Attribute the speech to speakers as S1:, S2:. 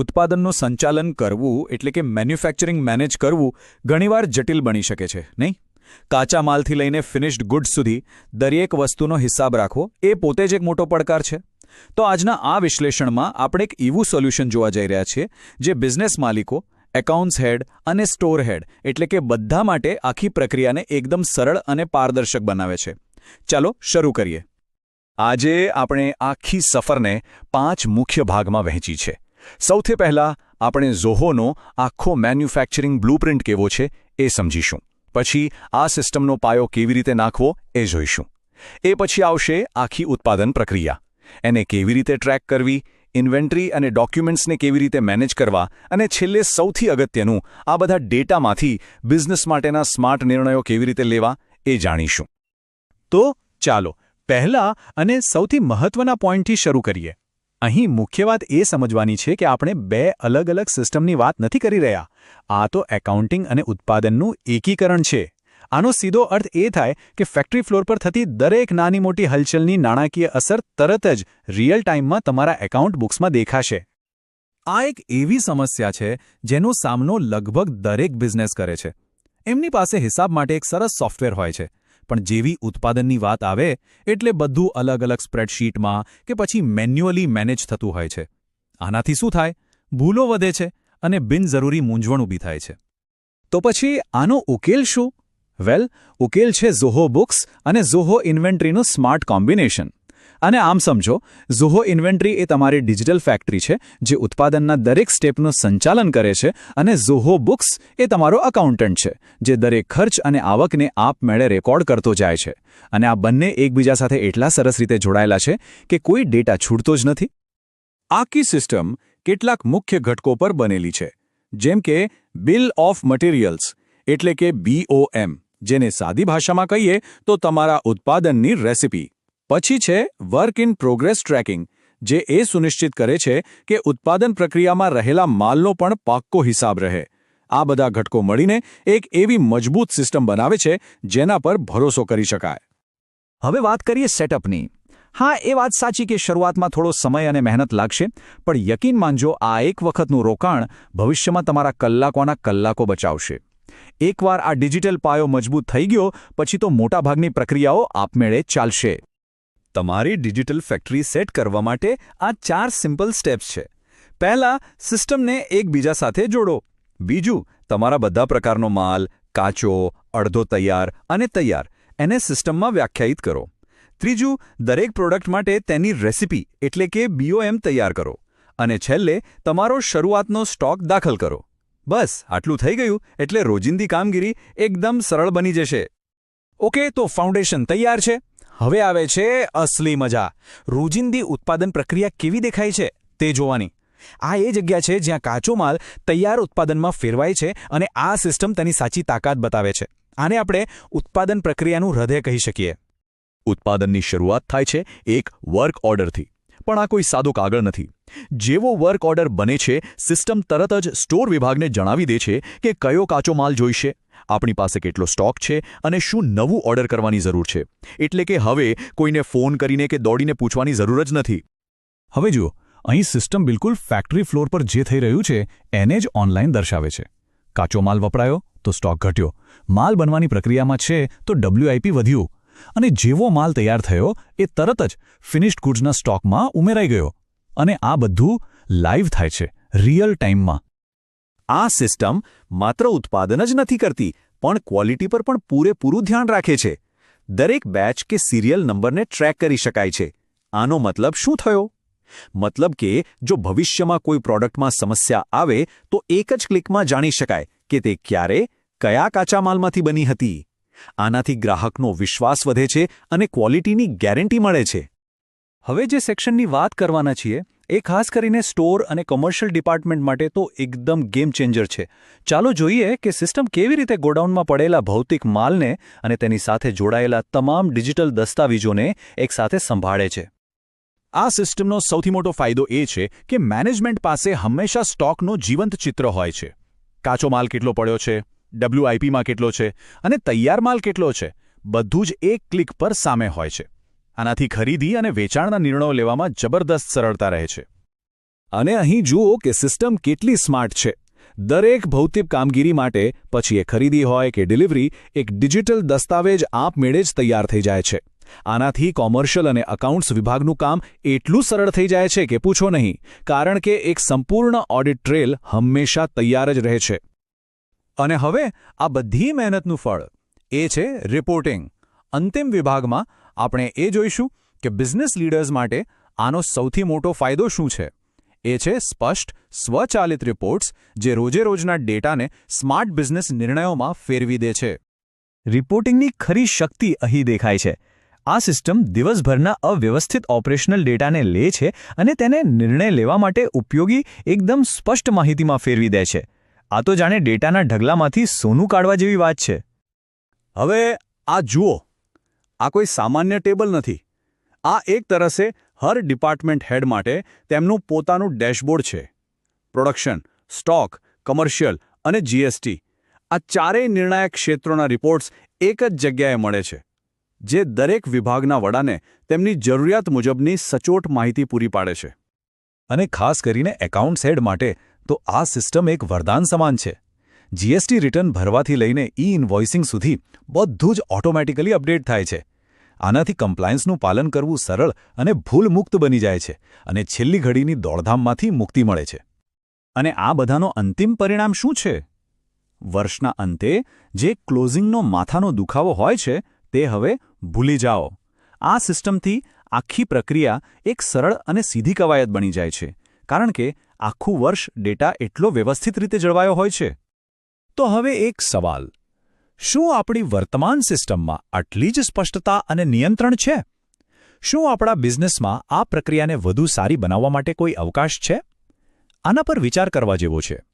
S1: ઉત્પાદનનું સંચાલન કરવું એટલે કે મેન્યુફેક્ચરિંગ મેનેજ કરવું ઘણીવાર જટિલ બની શકે છે, નહીં? કાચા માલથી લઈને ફિનિશ્ડ ગુડ્સ સુધી દરેક વસ્તુનો હિસાબ રાખવો એ પોતે જ એક મોટો પડકાર છે. તો આજના આ વિશ્લેષણમાં આપણે એક એવું સોલ્યુશન જોવા જઈ રહ્યા છીએ, જે બિઝનેસ માલિકો, એકાઉન્ટ્સ હેડ અને સ્ટોર હેડ એટલે કે બધા માટે આખી પ્રક્રિયાને એકદમ સરળ અને પારદર્શક બનાવે છે. ચાલો શરૂ કરીએ.
S2: આજે આપણે આખી સફરને પાંચ મુખ્ય ભાગમાં વહેંચી છે. સૌથી પહેલાં આપણે ઝોહોનો આખો મેન્યુફેક્ચરિંગ બ્લુપ્રિન્ટ કેવો છે એ સમજીશું. પછી આ સિસ્ટમનો પાયો કેવી રીતે નાખવો એ જોઈશું. એ પછી આવશે આખી ઉત્પાદન પ્રક્રિયા. એને કેવી રીતે ટ્રેક કરવી, ઇન્વેન્ટરી અને ડોક્યુમેન્ટ્સને કેવી રીતે મેનેજ કરવા અને છેલ્લે સૌથી અગત્યનું, આ બધા ડેટામાંથી બિઝનેસ માટેના સ્માર્ટ નિર્ણયો કેવી રીતે લેવા એ જાણીશું.
S3: તો ચાલો પહેલા અને સૌથી મહત્વના પોઈન્ટથી શરૂ કરીએ. અહીં મુખ્ય વાત એ સમજવાની છે કે આપણે બે અલગ અલગ સિસ્ટમની વાત નથી કરી રહ્યા. આ તો એકાઉન્ટિંગ અને ઉત્પાદનનું એકીકરણ છે. આનો સીધો અર્થ એ થાય કે ફેક્ટરી ફ્લોર પર થતી દરેક નાની મોટી હલચલની નાણાકીય અસર તરત જ રિયલ ટાઈમમાં તમારા એકાઉન્ટ બુક્સમાં દેખાશે.
S1: આ એક એવી સમસ્યા છે જેનો સામનો લગભગ દરેક બિઝનેસ કરે છે. એમની પાસે હિસાબ માટે એક સરસ સોફ્ટવેર હોય છે. પણ જેવી ઉત્પાદનની વાત આવે, એટલે બધું અલગ અલગ સ્પ્રેડશીટમાં કે પછી મેન્યુઅલી મેનેજ થતું હોય છે. આનાથી શું થાય? ભૂલો વધે છે અને બિનજરૂરી મૂંઝવણ ઊભી થાય છે.
S3: તો પછી આનો ઉકેલ શું? વેલ, ઉકેલ છે ઝોહો બુક્સ અને ઝોહો ઇન્વેન્ટરીનું સ્માર્ટ કોમ્બિનેશન. અને આમ સમજો ઝોહો ઇન્વેન્ટરી એ તમારી ડિજિટલ ફેક્ટરી છે, જે ઉત્પાદનના દરેક સ્ટેપનું સંચાલન કરે છે અને ઝોહો બુક્સ એ તમારો અકાઉન્ટન્ટ છે, જે દરેક ખર્ચ અને આવકને આપમેળે રેકોર્ડ કરતો જાય છે. અને આ બંને એકબીજા સાથે એટલા સરસ રીતે જોડાયેલા છે કે કોઈ ડેટા છૂટતો જ નથી.
S2: આખી સિસ્ટમ કેટલાક મુખ્ય ઘટકો પર બનેલી છે, જેમ કે બિલ ઓફ મટીરિયલ્સ એટલે કે બીઓએમ જેને સાદી ભાષામાં કહીએ તો તમારા ઉત્પાદનની રેસિપી. પછી છે વર્ક ઇન પ્રોગ્રેસ ટ્રેકિંગ જે એ સુનિશ્ચિત કરે છે કે ઉત્પાદન પ્રક્રિયામાં રહેલા માલનો પણ પાક્કો હિસાબ રહે. આ બધા ઘટકો મળીને એક એવી મજબૂત સિસ્ટમ બનાવે છે, જેના પર ભરોસો કરી શકાય.
S3: હવે વાત કરીએ સેટઅપની. હા, એ વાત સાચી કે શરૂઆતમાં થોડો સમય અને મહેનત લાગશે, પણ યકીન માનજો આ એક વખતનું રોકાણ ભવિષ્યમાં તમારા કલાકોના કલાકો બચાવશે. એકવાર આ ડિજિટલ પાયો મજબૂત થઈ ગયો, પછી તો મોટાભાગની પ્રક્રિયાઓ આપમેળે ચાલશે.
S1: તમારી ડિજિટલ ફેક્ટરી સેટ કરવા માટે આ ચાર સિમ્પલ સ્ટેપ્સ છે. પહેલા, સિસ્ટમને એકબીજા સાથે જોડો. બીજું, તમારા બધા પ્રકારનો માલ, કાચો, અડધો તૈયાર અને તૈયાર, એને સિસ્ટમમાં વ્યાખ્યાયિત કરો. ત્રીજું, દરેક પ્રોડક્ટ માટે તેની રેસિપી, એટલે કે બીઓએમ તૈયાર કરો. અને છેલ્લે, તમારો શરૂઆતનો સ્ટોક દાખલ કરો. બસ, આટલું થઈ ગયું, એટલે રોજિંદી કામગીરી એકદમ સરળ બની જશે. ઓકે, તો ફાઉન્ડેશન તૈયાર છે. હવે આવે છે અસલી મજા. રોજિંદી ઉત્પાદન પ્રક્રિયા કેવી દેખાય છે તે જોવાની. આ એ જગ્યા છે જ્યાં કાચો માલ તૈયાર ઉત્પાદનમાં ફેરવાય છે અને આ સિસ્ટમ તેની સાચી તાકાત બતાવે છે. આને આપણે ઉત્પાદન પ્રક્રિયાનું હૃદય કહી શકીએ.
S2: ઉત્પાદનની શરૂઆત થાય છે એક વર્ક ઓર્ડરથી. પણ આ કોઈ સાદો કાગળ નથી. જેવો વર્ક ઓર્ડર બને છે, સિસ્ટમ તરત જ સ્ટોર વિભાગને જણાવી દે છે કે કયો કાચો માલ જોઈશે, આપણી પાસે કેટલો સ્ટોક છે અને શું નવું ઓર્ડર કરવાની જરૂર છે. એટલે કે હવે કોઈને ફોન કરીને કે દોડીને પૂછવાની જરૂર જ નથી.
S3: હવે જુઓ, અહીં સિસ્ટમ બિલકુલ ફેક્ટરી ફ્લોર પર જે થઈ રહ્યું છે, એને જ ઓનલાઈન દર્શાવે છે. કાચો માલ વપરાયો, તો સ્ટોક ઘટ્યો. માલ બનવાની પ્રક્રિયામાં છે, તો ડબ્લ્યુઆઈપી વધ્યું. અને જેવો માલ તૈયાર થયો, એ તરત જ ફિનિશ્ડ ગુડ્સના સ્ટોકમાં ઉમેરાઈ ગયો અને આ બધું લાઈવ થાય છે, રિયલ ટાઈમમાં.
S2: આ સિસ્ટમ માત્ર ઉત્પાદન જ નથી કરતી, પણ ક્વોલિટી પર પણ પૂરેપૂરું ધ્યાન રાખે છે. દરેક બેચ કે સિરિયલ નંબરને ટ્રેક કરી શકાય છે. આનો મતલબ શું થયો? મતલબ કે જો ભવિષ્યમાં કોઈ પ્રોડક્ટમાં સમસ્યા આવે, તો એક જ ક્લિકમાં જાણી શકાય કે તે ક્યારે, કયા કાચા માલમાંથી બની હતી. આનાથી ગ્રાહકનો વિશ્વાસ વધે છે અને ક્વોલિટીની ગેરંટી મળે છે.
S3: હવે જે સેક્શનની વાત કરવાના છીએ, એ ખાસ કરીને સ્ટોર અને કોમર્શિયલ ડિપાર્ટમેન્ટ માટે તો એકદમ ગેમ ચેન્જર છે. ચાલો જોઈએ કે સિસ્ટમ કેવી રીતે ગોડાઉનમાં પડેલા ભૌતિક માલને અને તેની સાથે જોડાયેલા તમામ ડિજિટલ દસ્તાવેજોને એકસાથે સંભાળે છે.
S1: આ સિસ્ટમનો સૌથી મોટો ફાયદો એ છે કે મેનેજમેન્ટ પાસે હંમેશા સ્ટોકનો જીવંત ચિત્ર હોય છે. કાચો માલ કેટલો પડ્યો છે? ડબ્લ્યુઆઈપીમાં કેટલો છે અને તૈયાર માલ કેટલો છે, બધું જ એક ક્લિક પર સામે હોય છે. આનાથી ખરીદી અને વેચાણના નિર્ણયો લેવામાં જબરદસ્ત સરળતા રહે છે.
S2: અને અહીં જુઓ કે સિસ્ટમ કેટલી સ્માર્ટ છે. દરેક ભૌતિક કામગીરી માટે પછી એ ખરીદી હોય કે ડિલિવરી, એક ડિજિટલ દસ્તાવેજ આપમેળે જ તૈયાર થઈ જાય છે. આનાથી કોમર્શિયલ અને અકાઉન્ટ્સ વિભાગનું કામ એટલું સરળ થઈ જાય છે કે પૂછો નહીં, કારણ કે એક સંપૂર્ણ ઓડિટ ટ્રેલ હંમેશા તૈયાર જ રહે છે.
S3: અને હવે આ બધી મહેનતનું ફળ એ છે રિપોર્ટિંગ અંતિમ વિભાગમાં આપણે એ જોઈશું કે બિઝનેસ લીડર્સ માટે આનો સૌથી મોટો ફાયદો શું છે. એ છે સ્પષ્ટ, સ્વચાલિત રિપોર્ટ્સ જે રોજે રોજના ડેટાને સ્માર્ટ બિઝનેસ નિર્ણયોમાં ફેરવી દે છે.
S4: રિપોર્ટિંગની ખરી શક્તિ અહીં દેખાય છે. આ સિસ્ટમ દિવસભરના અવ્યવસ્થિત ઓપરેશનલ ડેટાને લે છે અને તેને નિર્ણય લેવા માટે ઉપયોગી એકદમ સ્પષ્ટ માહિતીમાં ફેરવી દે છે. આ તો જાણે ડેટાના ઢગલામાંથી સોનું કાઢવા જેવી વાત છે.
S3: હવે આ જુઓ, આ કોઈ સામાન્ય ટેબલ નથી. આ એક તરસે હર ડિપાર્ટમેન્ટ હેડ માટે તેમનું પોતાનું ડેશબોર્ડ છે. પ્રોડક્શન, સ્ટોક, કમર્શિયલ અને જીએસટી. આ ચારેય નિર્ણાયક ક્ષેત્રોના રિપોર્ટ્સ એક જ જગ્યાએ મળે છે, જે દરેક વિભાગના વડાને તેમની જરૂરિયાત મુજબની સચોટ માહિતી પૂરી પાડે છે.
S1: અને ખાસ કરીને એકાઉન્ટ્સ હેડ માટે તો આ સિસ્ટમ એક વરદાન સમાન છે. જીએસટી રિટર્ન ભરવાથી લઈને ઈ ઇન્વોઇસિંગ સુધી બધું જ ઓટોમેટિકલી અપડેટ થાય છે. આનાથી કમ્પ્લાયન્સનું પાલન કરવું સરળ અને ભૂલમુક્ત બની જાય છે અને છેલ્લી ઘડીની દોડધામમાંથી મુક્તિ મળે છે.
S3: અને આ બધાનો અંતિમ પરિણામ શું છે? વર્ષના અંતે જે ક્લોઝિંગનો માથાનો દુખાવો હોય છે તે હવે ભૂલી જાઓ. આ સિસ્ટમથી આખી પ્રક્રિયા એક સરળ અને સીધી કવાયત બની જાય છે. કારણ કે આખું વર્ષ ડેટા એટલો વ્યવસ્થિત રીતે જળવાયો હોય છે?
S1: તો હવે એક સવાલ. શું આપણી વર્તમાન સિસ્ટમમાં આટલી જ સ્પષ્ટતા અને નિયંત્રણ છે? શું આપણા બિઝનેસમાં આ પ્રક્રિયાને વધુ સારી બનાવવા માટે કોઈ અવકાશ છે? આના પર વિચાર કરવા જેવો છે.